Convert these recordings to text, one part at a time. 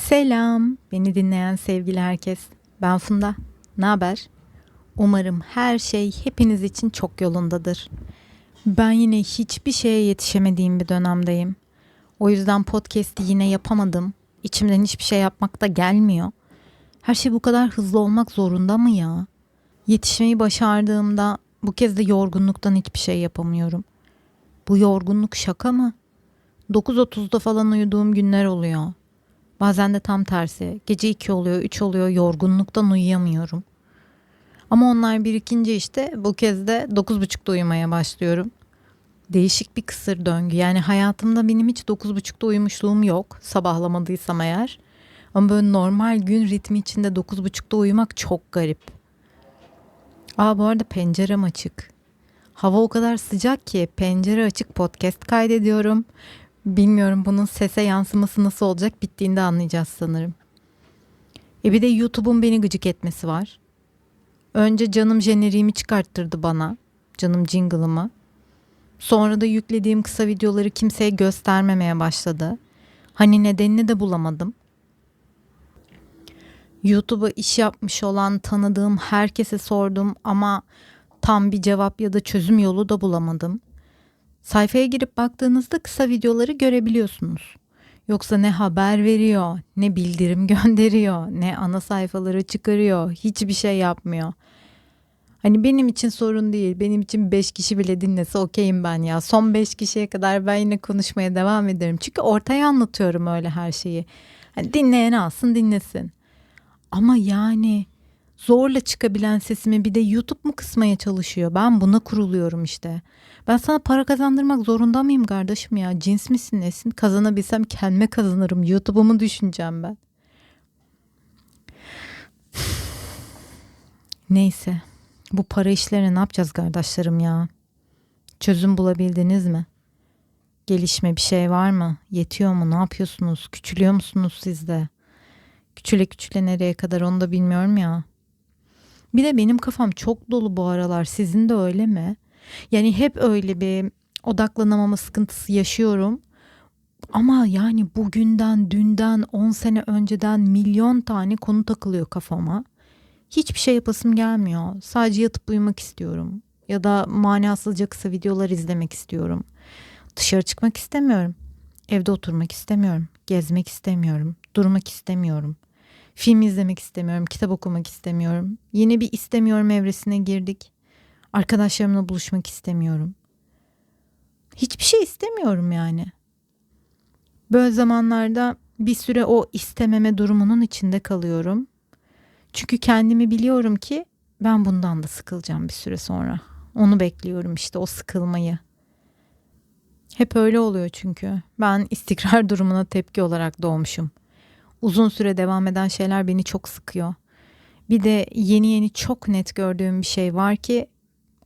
Selam, beni dinleyen sevgili herkes. Ben Funda. Ne haber? Umarım her şey hepiniz için çok yolundadır. Ben yine hiçbir şeye yetişemediğim bir dönemdeyim. O yüzden podcast'i yine yapamadım. İçimden hiçbir şey yapmak da gelmiyor. Her şey bu kadar hızlı olmak zorunda mı ya? Yetişmeyi başardığımda bu kez de yorgunluktan hiçbir şey yapamıyorum. Bu yorgunluk şaka mı? 9.30'da falan uyuduğum günler oluyor. Bazen de tam tersi. Gece 2 oluyor, 3 oluyor. Yorgunluktan uyuyamıyorum. Ama onlar birikince işte bu kez de 9.30'da uyumaya başlıyorum. Değişik bir kısır döngü. Yani hayatımda benim hiç 9.30'da uyumuşluğum yok. Sabahlamadıysam eğer. Ama böyle normal gün ritmi içinde 9.30'da uyumak çok garip. Aa bu arada pencerem açık. Hava o kadar sıcak ki pencere açık podcast kaydediyorum. Bilmiyorum bunun sese yansıması nasıl olacak bittiğinde anlayacağız sanırım. E bir de YouTube'un beni gıcık etmesi var. Önce canım jeneriğimi çıkarttırdı bana. Canım jingle'ımı. Sonra da yüklediğim kısa videoları kimseye göstermemeye başladı. Hani nedenini de bulamadım. YouTube'a iş yapmış olan tanıdığım herkese sordum ama tam bir cevap ya da çözüm yolu da bulamadım. Sayfaya girip baktığınızda kısa videoları görebiliyorsunuz. Yoksa ne haber veriyor, ne bildirim gönderiyor, ne ana sayfaları çıkarıyor, hiçbir şey yapmıyor. Hani benim için sorun değil. Benim için 5 kişi bile dinlese okeyim ben ya. Son 5 kişiye kadar ben yine konuşmaya devam ederim. Çünkü ortaya anlatıyorum öyle her şeyi. Hani dinleyen alsın dinlesin. Ama yani zorla çıkabilen sesimi bir de YouTube mu kısmaya çalışıyor? Ben buna kuruluyorum işte. Ben sana para kazandırmak zorunda mıyım kardeşim ya? Cins misin nesin? Kazanabilsem kendime kazanırım. YouTube'umu düşüneceğim ben. Neyse. Bu para işlerine ne yapacağız kardeşlerim ya? Çözüm bulabildiniz mi? Gelişme bir şey var mı? Yetiyor mu? Ne yapıyorsunuz? Küçülüyor musunuz siz de? Küçüle küçüle nereye kadar onu da bilmiyorum ya. Bir de benim kafam çok dolu bu aralar. Sizin de öyle mi? Yani hep öyle bir odaklanamama sıkıntısı yaşıyorum. Ama yani bugünden, dünden, 10 sene önceden milyon tane konu takılıyor kafama. Hiçbir şey yapasım gelmiyor. Sadece yatıp uyumak istiyorum. Ya da manasızca kısa videolar izlemek istiyorum. Dışarı çıkmak istemiyorum. Evde oturmak istemiyorum. Gezmek istemiyorum. Durmak istemiyorum. Film izlemek istemiyorum. Kitap okumak istemiyorum. Yeni bir istemiyorum evresine girdik. Arkadaşlarımla buluşmak istemiyorum. Hiçbir şey istemiyorum yani. Böyle zamanlarda bir süre o istememe durumunun içinde kalıyorum. Çünkü kendimi biliyorum ki ben bundan da sıkılacağım bir süre sonra. Onu bekliyorum işte o sıkılmayı. Hep öyle oluyor çünkü. Ben istikrar durumuna tepki olarak doğmuşum. Uzun süre devam eden şeyler beni çok sıkıyor. Bir de yeni yeni çok net gördüğüm bir şey var ki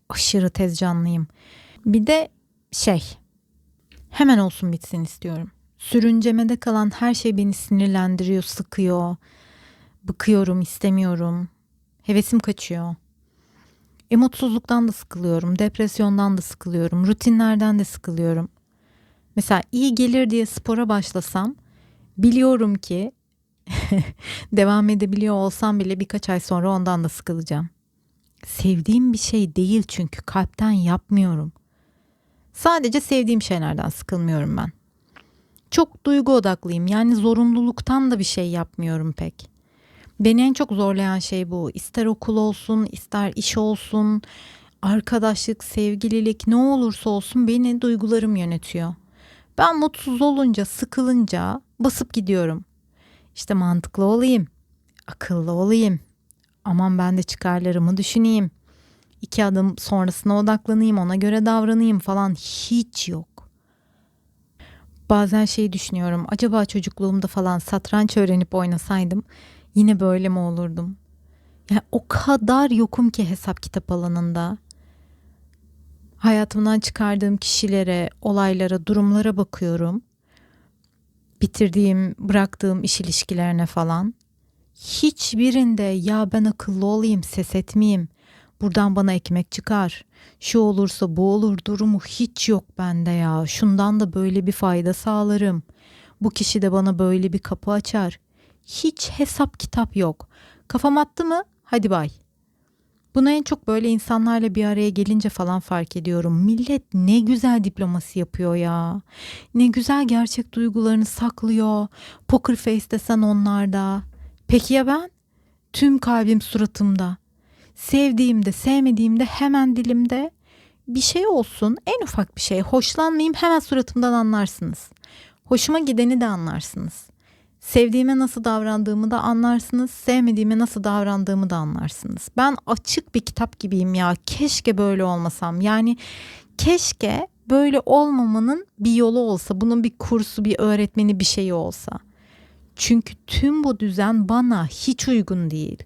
aşırı tez canlıyım. Bir de şey hemen olsun bitsin istiyorum. Sürüncemede kalan her şey beni sinirlendiriyor, sıkıyor. Bıkıyorum, istemiyorum. Hevesim kaçıyor. E mutsuzluktan da sıkılıyorum, depresyondan da sıkılıyorum, rutinlerden de sıkılıyorum. Mesela iyi gelir diye spora başlasam biliyorum ki devam edebiliyor olsam bile birkaç ay sonra ondan da sıkılacağım. Sevdiğim bir şey değil çünkü kalpten yapmıyorum. Sadece sevdiğim şeylerden sıkılmıyorum ben. Çok duygu odaklıyım yani zorunluluktan da bir şey yapmıyorum pek. Beni en çok zorlayan şey bu. İster okul olsun, ister iş olsun, arkadaşlık, sevgililik ne olursa olsun beni duygularım yönetiyor. Ben mutsuz olunca, sıkılınca basıp gidiyorum. İşte mantıklı olayım, akıllı olayım. Aman ben de çıkarlarımı düşüneyim. İki adım sonrasına odaklanayım, ona göre davranayım falan hiç yok. Bazen şey düşünüyorum. Acaba çocukluğumda falan satranç öğrenip oynasaydım yine böyle mi olurdum? Yani o kadar yokum ki hesap kitap alanında. Hayatımdan çıkardığım kişilere, olaylara, durumlara bakıyorum. Bitirdiğim, bıraktığım iş ilişkilerine falan. Hiçbirinde ya ben akıllı olayım, ses etmeyeyim. Buradan bana ekmek çıkar. Şu olursa bu olur durumu hiç yok bende ya. Şundan da böyle bir fayda sağlarım. Bu kişi de bana böyle bir kapı açar. Hiç hesap kitap yok. Kafam attı mı? Hadi bay. Bunu en çok böyle insanlarla bir araya gelince falan fark ediyorum. Millet ne güzel diplomasi yapıyor ya. Ne güzel gerçek duygularını saklıyor. Poker face desen onlarda. Peki ya ben? Tüm kalbim suratımda. Sevdiğimde, sevmediğimde hemen dilimde. Bir şey olsun, en ufak bir şey. Hoşlanmayayım hemen suratımdan anlarsınız. Hoşuma gideni de anlarsınız. Sevdiğime nasıl davrandığımı da anlarsınız, sevmediğime nasıl davrandığımı da anlarsınız. Ben açık bir kitap gibiyim ya. Keşke böyle olmasam. Yani keşke böyle olmamanın bir yolu olsa, bunun bir kursu, bir öğretmeni, bir şeyi olsa. Çünkü tüm bu düzen bana hiç uygun değil.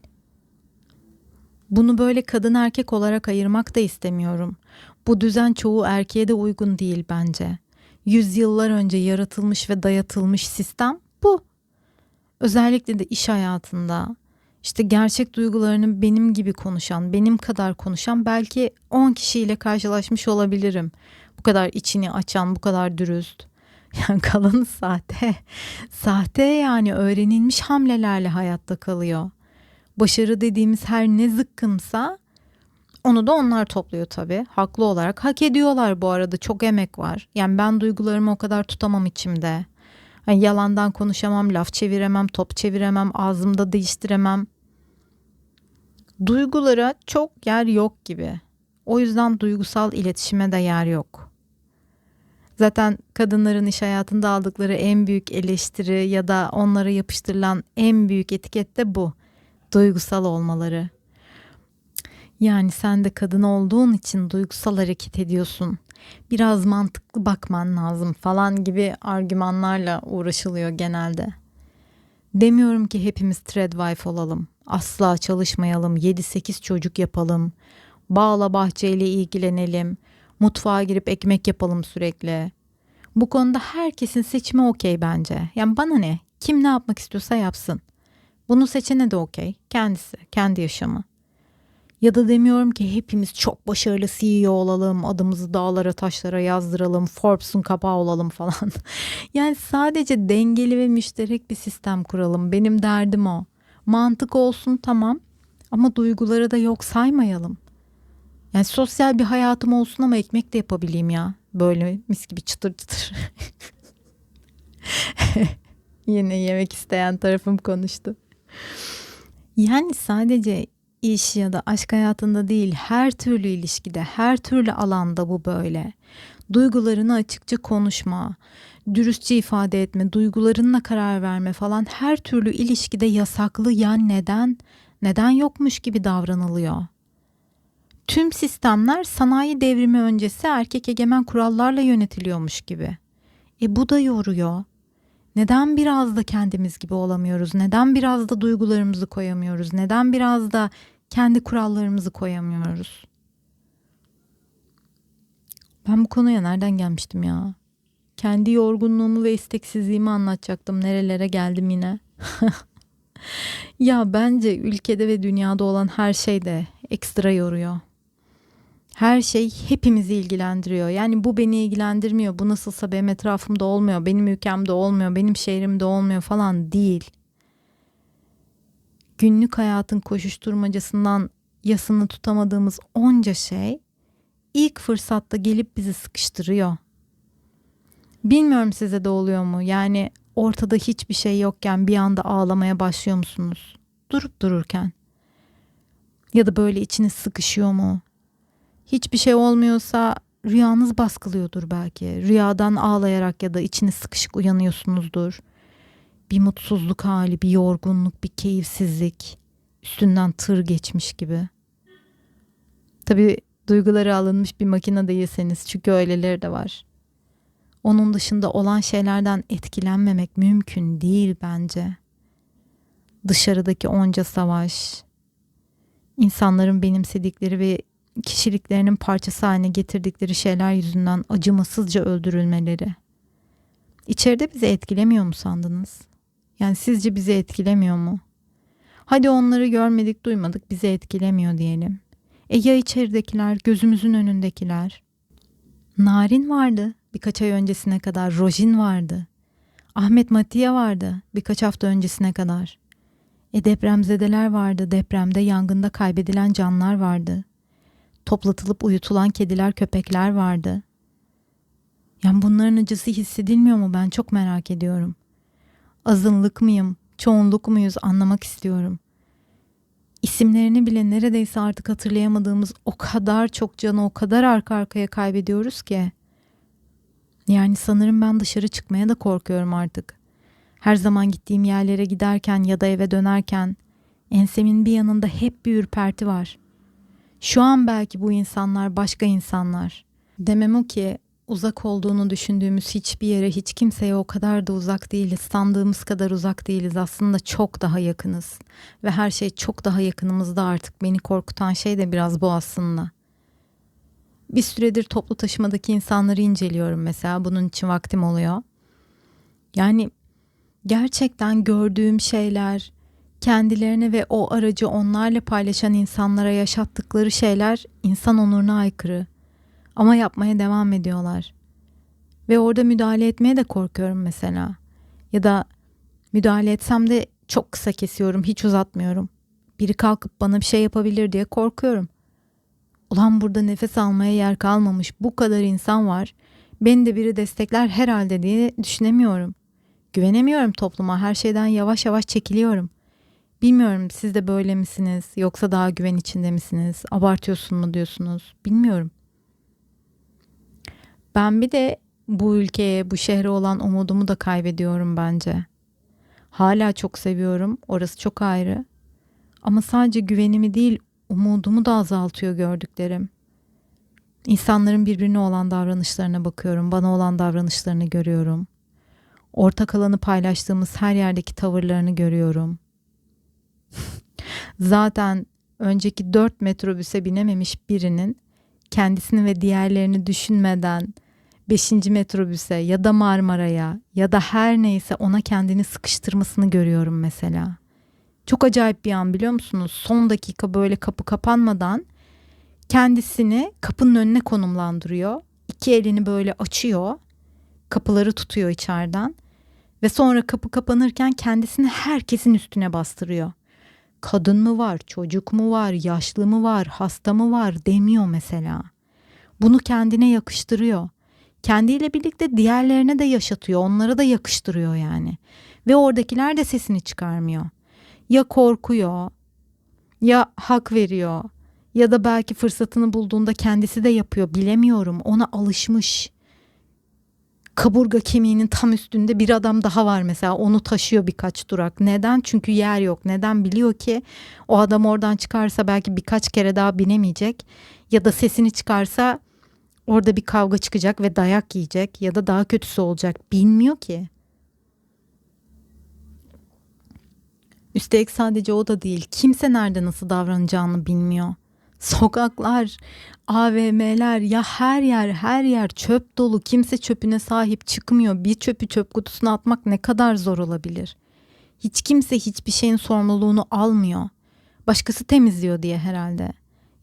Bunu böyle kadın erkek olarak ayırmak da istemiyorum. Bu düzen çoğu erkeğe de uygun değil bence. Yüzyıllar önce yaratılmış ve dayatılmış sistem. Özellikle de iş hayatında işte gerçek duygularını benim gibi konuşan, benim kadar konuşan belki 10 kişiyle karşılaşmış olabilirim. Bu kadar içini açan, bu kadar dürüst. Yani kalanı sahte. Sahte yani öğrenilmiş hamlelerle hayatta kalıyor. Başarı dediğimiz her ne zıkkımsa onu da onlar topluyor tabii. Haklı olarak. Hak ediyorlar bu arada. Çok emek var. Yani ben duygularımı o kadar tutamam içimde. Yani yalandan konuşamam, laf çeviremem, top çeviremem, ağzımda değiştiremem. Duygulara çok yer yok gibi. O yüzden duygusal iletişime de yer yok. Zaten kadınların iş hayatında aldıkları en büyük eleştiri ya da onlara yapıştırılan en büyük etiket de bu. Duygusal olmaları. Yani sen de kadın olduğun için duygusal hareket ediyorsun. Biraz mantıklı bakman lazım falan gibi argümanlarla uğraşılıyor genelde. Demiyorum ki hepimiz threadwife olalım. Asla çalışmayalım, 7-8 çocuk yapalım. Bağla bahçeyle ilgilenelim. Mutfağa girip ekmek yapalım sürekli. Bu konuda herkesin seçimi okey bence. Yani bana ne? Kim ne yapmak istiyorsa yapsın. Bunu seçene de okey. Kendisi, kendi yaşamı. Ya da demiyorum ki hepimiz çok başarılı CEO olalım, adımızı dağlara taşlara yazdıralım, Forbes'un kapağı olalım falan. yani sadece dengeli ve müşterek bir sistem kuralım. Benim derdim o. Mantık olsun tamam ama duyguları da yok saymayalım. Yani sosyal bir hayatım olsun ama ekmek de yapabileyim ya. Böyle mis gibi çıtır çıtır. Yine yemek isteyen tarafım konuştu. Yani sadece iş ya da aşk hayatında değil her türlü ilişkide, her türlü alanda bu böyle. Duygularını açıkça konuşma, dürüstçe ifade etme, duygularınla karar verme falan her türlü ilişkide yasaklı ya neden? Neden yokmuş gibi davranılıyor. Tüm sistemler sanayi devrimi öncesi erkek egemen kurallarla yönetiliyormuş gibi. E bu da yoruyor. Neden biraz da kendimiz gibi olamıyoruz? Neden biraz da duygularımızı koyamıyoruz? Neden biraz da kendi kurallarımızı koyamıyoruz? Ben bu konuya nereden gelmiştim ya? Kendi yorgunluğumu ve isteksizliğimi anlatacaktım. Nerelere geldim yine? ya bence ülkede ve dünyada olan her şey de ekstra yoruyor. Her şey hepimizi ilgilendiriyor. Yani bu beni ilgilendirmiyor. Bu nasılsa benim etrafımda olmuyor. Benim ülkemde olmuyor. Benim şehrimde olmuyor falan değil. Günlük hayatın koşuşturmacasından yasını tutamadığımız onca şey ilk fırsatta gelip bizi sıkıştırıyor. Bilmiyorum size de oluyor mu? Yani ortada hiçbir şey yokken bir anda ağlamaya başlıyor musunuz? Durup dururken. Ya da böyle içiniz sıkışıyor mu? Hiçbir şey olmuyorsa rüyanız baskılıyordur belki. Rüyadan ağlayarak ya da içiniz sıkışık uyanıyorsunuzdur. Bir mutsuzluk hali, bir yorgunluk, bir keyifsizlik. Üstünden tır geçmiş gibi. Tabii duyguları alınmış bir makine değilseniz çünkü öyleleri de var. Onun dışında olan şeylerden etkilenmemek mümkün değil bence. Dışarıdaki onca savaş, insanların benimsedikleri ve kişiliklerinin parçası haline getirdikleri şeyler yüzünden acımasızca öldürülmeleri. İçeride bizi etkilemiyor mu sandınız? Yani sizce bizi etkilemiyor mu? Hadi onları görmedik, duymadık, bizi etkilemiyor diyelim. E ya içeridekiler, gözümüzün önündekiler? Narin vardı birkaç ay öncesine kadar, Rojin vardı. Ahmet Matiye vardı birkaç hafta öncesine kadar. E depremzedeler vardı, depremde yangında kaybedilen canlar vardı. Toplatılıp uyutulan kediler, köpekler vardı. Yani bunların acısı hissedilmiyor mu ben çok merak ediyorum. Azınlık mıyım, çoğunluk muyuz anlamak istiyorum. İsimlerini bile neredeyse artık hatırlayamadığımız o kadar çok canı o kadar arka arkaya kaybediyoruz ki. Yani sanırım ben dışarı çıkmaya da korkuyorum artık. Her zaman gittiğim yerlere giderken ya da eve dönerken ensemin bir yanında hep bir ürperti var. Şu an belki bu insanlar başka insanlar. Demem o ki uzak olduğunu düşündüğümüz hiçbir yere hiç kimseye o kadar da uzak değiliz. Sandığımız kadar uzak değiliz. Aslında çok daha yakınız. Ve her şey çok daha yakınımızda artık. Beni korkutan şey de biraz bu aslında. Bir süredir toplu taşımadaki insanları inceliyorum mesela. Bunun için vaktim oluyor. Yani gerçekten gördüğüm şeyler, kendilerine ve o aracı onlarla paylaşan insanlara yaşattıkları şeyler insan onuruna aykırı. Ama yapmaya devam ediyorlar. Ve orada müdahale etmeye de korkuyorum mesela. Ya da müdahale etsem de çok kısa kesiyorum, hiç uzatmıyorum. Biri kalkıp bana bir şey yapabilir diye korkuyorum. Ulan burada nefes almaya yer kalmamış bu kadar insan var. Beni de biri destekler herhalde diye düşünemiyorum. Güvenemiyorum topluma. Her şeyden yavaş yavaş çekiliyorum. Bilmiyorum siz de böyle misiniz yoksa daha güven içinde misiniz? Abartıyorsun mu diyorsunuz? Bilmiyorum. Ben bir de bu ülkeye, bu şehre olan umudumu da kaybediyorum bence. Hala çok seviyorum. Orası çok ayrı. Ama sadece güvenimi değil, umudumu da azaltıyor gördüklerim. İnsanların birbirine olan davranışlarına bakıyorum, bana olan davranışlarını görüyorum. Ortak alanı paylaştığımız her yerdeki tavırlarını görüyorum. Zaten önceki dört metrobüse binememiş birinin kendisini ve diğerlerini düşünmeden 5. metrobüse ya da Marmara'ya ya da her neyse ona kendini sıkıştırmasını görüyorum mesela. Çok acayip bir an biliyor musunuz? Son dakika böyle kapı kapanmadan kendisini kapının önüne konumlandırıyor. İki elini böyle açıyor. Kapıları tutuyor içeriden. Ve sonra kapı kapanırken kendisini herkesin üstüne bastırıyor. Kadın mı var, çocuk mu var, yaşlı mı var, hasta mı var demiyor mesela. Bunu kendine yakıştırıyor. Kendiyle birlikte diğerlerine de yaşatıyor, onlara da yakıştırıyor yani. Ve oradakiler de sesini çıkarmıyor. Ya korkuyor, ya hak veriyor ya da belki fırsatını bulduğunda kendisi de yapıyor bilemiyorum. Ona alışmış kaburga kemiğinin tam üstünde bir adam daha var mesela onu taşıyor birkaç durak. Neden? Çünkü yer yok. Neden? Biliyor ki o adam oradan çıkarsa belki birkaç kere daha binemeyecek ya da sesini çıkarsa orada bir kavga çıkacak ve dayak yiyecek ya da daha kötüsü olacak. Bilmiyor ki. Üstelik sadece o da değil. Kimse nerede nasıl davranacağını bilmiyor. Sokaklar, AVM'ler ya her yer her yer çöp dolu. Kimse çöpüne sahip çıkmıyor. Bir çöpü çöp kutusuna atmak ne kadar zor olabilir? Hiç kimse hiçbir şeyin sorumluluğunu almıyor. Başkası temizliyor diye herhalde.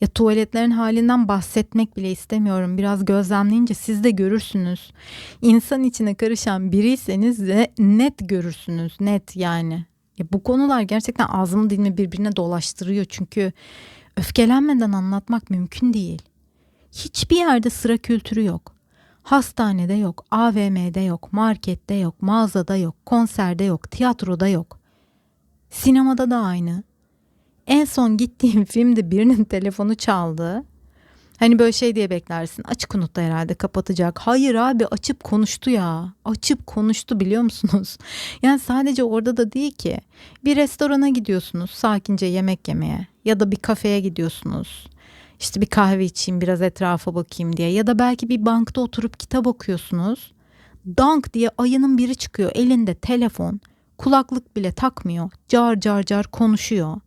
Ya tuvaletlerin halinden bahsetmek bile istemiyorum. Biraz gözlemleyince siz de görürsünüz. İnsan içine karışan biriyseniz de net görürsünüz. Net yani. Ya bu konular gerçekten ağzımı dilimi birbirine dolaştırıyor. Çünkü öfkelenmeden anlatmak mümkün değil. Hiçbir yerde sıra kültürü yok. Hastanede yok, AVM'de yok, markette yok, mağazada yok, konserde yok, tiyatroda yok. Sinemada da aynı. En son gittiğim filmde birinin telefonu çaldı. Hani böyle şey diye beklersin. Açık unuttu herhalde kapatacak. Hayır abi açıp konuştu ya. Açıp konuştu biliyor musunuz? Yani sadece orada da değil ki. Bir restorana gidiyorsunuz sakince yemek yemeye. Ya da bir kafeye gidiyorsunuz. İşte bir kahve içeyim biraz etrafa bakayım diye. Ya da belki bir bankta oturup kitap okuyorsunuz. Dank diye ayının biri çıkıyor elinde telefon. Kulaklık bile takmıyor. Car car car konuşuyor.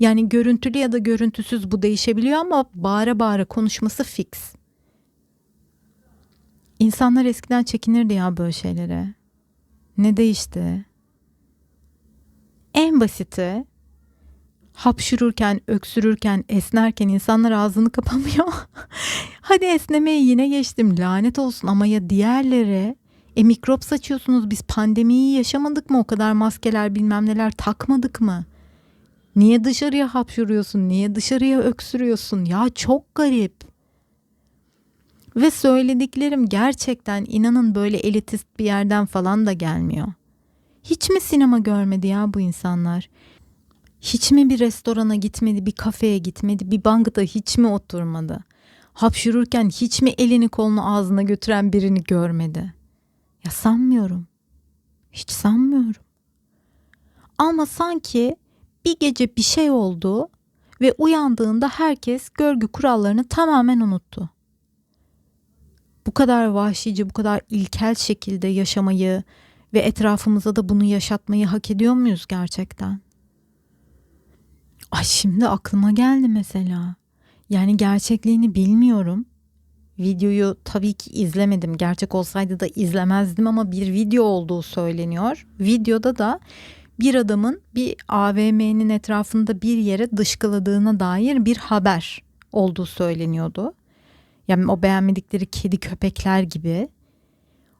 Yani görüntülü ya da görüntüsüz bu değişebiliyor ama bağıra bağıra konuşması fix. İnsanlar eskiden çekinirdi ya böyle şeylere. Ne değişti? En basiti hapşururken, öksürürken, esnerken insanlar ağzını kapamıyor. Hadi esnemeyi yine geçtim lanet olsun ama ya diğerleri E mikrop saçıyorsunuz biz pandemiyi yaşamadık mı o kadar maskeler bilmem neler takmadık mı? Niye dışarıya hapşuruyorsun? Niye dışarıya öksürüyorsun? Ya çok garip. Ve söylediklerim gerçekten inanın böyle elitist bir yerden falan da gelmiyor. Hiç mi sinema görmedi ya bu insanlar? Hiç mi bir restorana gitmedi, bir kafeye gitmedi, bir bankta hiç mi oturmadı? Hapşururken hiç mi elini kolunu ağzına götüren birini görmedi? Ya sanmıyorum. Hiç sanmıyorum. Ama sanki bir gece bir şey oldu ve uyandığında herkes görgü kurallarını tamamen unuttu. Bu kadar vahşice, bu kadar ilkel şekilde yaşamayı ve etrafımıza da bunu yaşatmayı hak ediyor muyuz gerçekten? Ay şimdi aklıma geldi mesela. Yani gerçekliğini bilmiyorum. Videoyu tabii ki izlemedim. Gerçek olsaydı da izlemezdim ama bir video olduğu söyleniyor. Videoda da bir adamın bir AVM'nin etrafında bir yere dışkıladığına dair bir haber olduğu söyleniyordu. Yani o beğenmedikleri kedi köpekler gibi.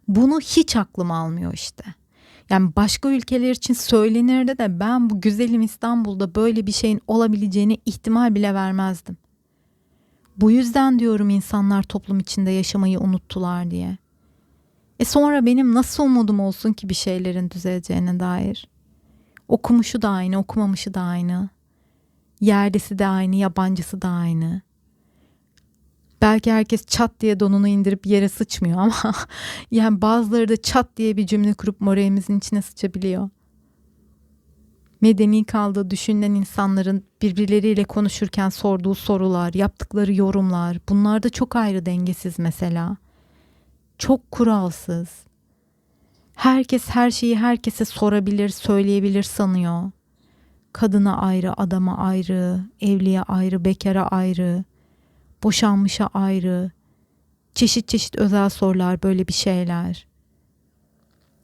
Bunu hiç aklım almıyor işte. Yani başka ülkeler için söylenirdi de ben bu güzelim İstanbul'da böyle bir şeyin olabileceğini ihtimal bile vermezdim. Bu yüzden diyorum insanlar toplum içinde yaşamayı unuttular diye. E sonra benim nasıl umudum olsun ki bir şeylerin düzeleceğine dair? Okumuşu da aynı, okumamışı da aynı. Yerlisi de aynı, yabancısı da aynı. Belki herkes çat diye donunu indirip yere sıçmıyor ama yani bazıları da çat diye bir cümle kurup moralimizin içine sıçabiliyor. Medeni kaldığı düşünülen insanların birbirleriyle konuşurken sorduğu sorular, yaptıkları yorumlar bunlar da çok ayrı dengesiz mesela. Çok kuralsız. Herkes her şeyi herkese sorabilir, söyleyebilir sanıyor. Kadına ayrı, adama ayrı, evliye ayrı, bekara ayrı boşanmışa ayrı, çeşit çeşit özel sorular böyle bir şeyler.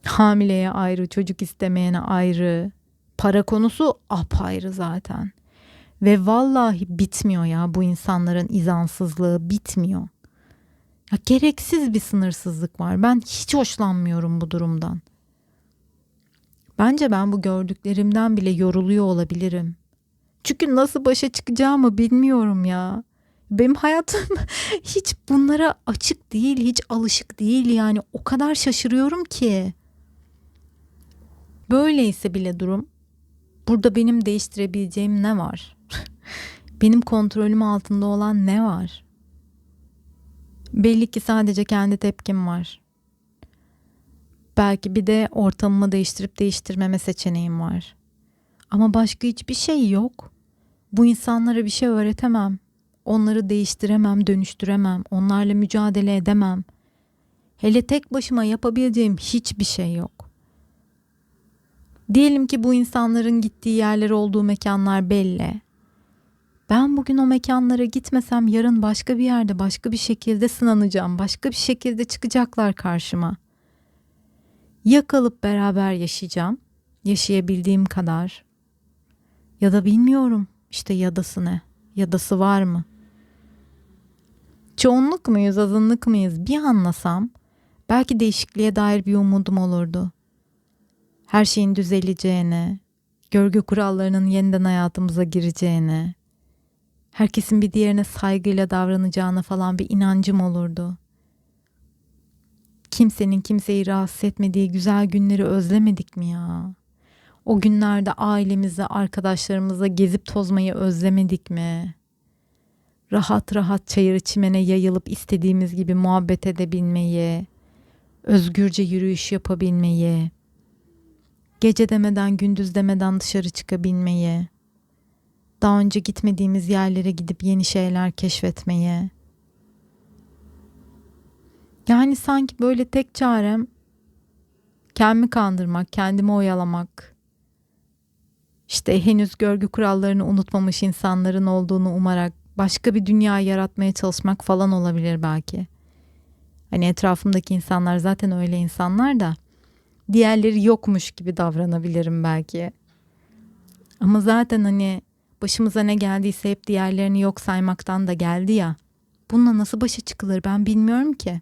Hamileye ayrı, çocuk istemeyene ayrı. Para konusu apayrı zaten. Ve vallahi bitmiyor ya bu insanların izansızlığı bitmiyor. Ya gereksiz bir sınırsızlık var. Ben hiç hoşlanmıyorum bu durumdan. Bence ben bu gördüklerimden bile yoruluyor olabilirim. Çünkü nasıl başa çıkacağımı bilmiyorum ya. Benim hayatım hiç bunlara açık değil, hiç alışık değil yani o kadar şaşırıyorum ki. Böyleyse bile durum burada benim değiştirebileceğim ne var? benim kontrolüm altında olan ne var? Belli ki sadece kendi tepkim var. Belki bir de ortamımı değiştirip değiştirmeme seçeneğim var. Ama başka hiçbir şey yok. Bu insanlara bir şey öğretemem. Onları değiştiremem, dönüştüremem. Onlarla mücadele edemem. Hele tek başıma yapabileceğim hiçbir şey yok. Diyelim ki bu insanların gittiği yerler olduğu mekanlar belli. Ben bugün o mekanlara gitmesem yarın başka bir yerde başka bir şekilde sınanacağım. Başka bir şekilde çıkacaklar karşıma. Ya kalıp beraber yaşayacağım. Yaşayabildiğim kadar. Ya da bilmiyorum. İşte yadası ne? Yadası var mı? Çoğunluk muyuz, azınlık mıyız bir anlasam belki değişikliğe dair bir umudum olurdu. Her şeyin düzeleceğine, görgü kurallarının yeniden hayatımıza gireceğine, herkesin bir diğerine saygıyla davranacağına falan bir inancım olurdu. Kimsenin kimseyi rahatsız etmediği güzel günleri özlemedik mi ya? O günlerde ailemizle, arkadaşlarımızla gezip tozmayı özlemedik mi?'' rahat rahat çayırı çimene yayılıp istediğimiz gibi muhabbet edebilmeyi, özgürce yürüyüş yapabilmeyi, gece demeden gündüz demeden dışarı çıkabilmeyi, daha önce gitmediğimiz yerlere gidip yeni şeyler keşfetmeyi. Yani sanki böyle tek çarem kendimi kandırmak, kendimi oyalamak. İşte henüz görgü kurallarını unutmamış insanların olduğunu umarak başka bir dünya yaratmaya çalışmak falan olabilir belki. Hani etrafımdaki insanlar zaten öyle insanlar da diğerleri yokmuş gibi davranabilirim belki. Ama zaten hani başımıza ne geldiyse hep diğerlerini yok saymaktan da geldi ya. Bununla nasıl başa çıkılır ben bilmiyorum ki.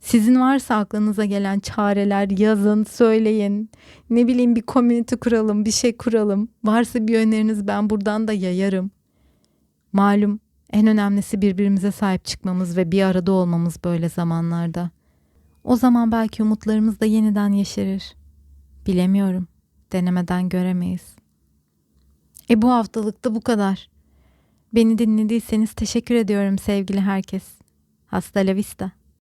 Sizin varsa aklınıza gelen çareler yazın, söyleyin. Ne bileyim bir community kuralım, bir şey kuralım. Varsa bir öneriniz ben buradan da yayarım. Malum en önemlisi birbirimize sahip çıkmamız ve bir arada olmamız böyle zamanlarda. O zaman belki umutlarımız da yeniden yeşerir. Bilemiyorum. Denemeden göremeyiz. E bu haftalıkta bu kadar. Beni dinlediyseniz teşekkür ediyorum sevgili herkes. Hasta la vista.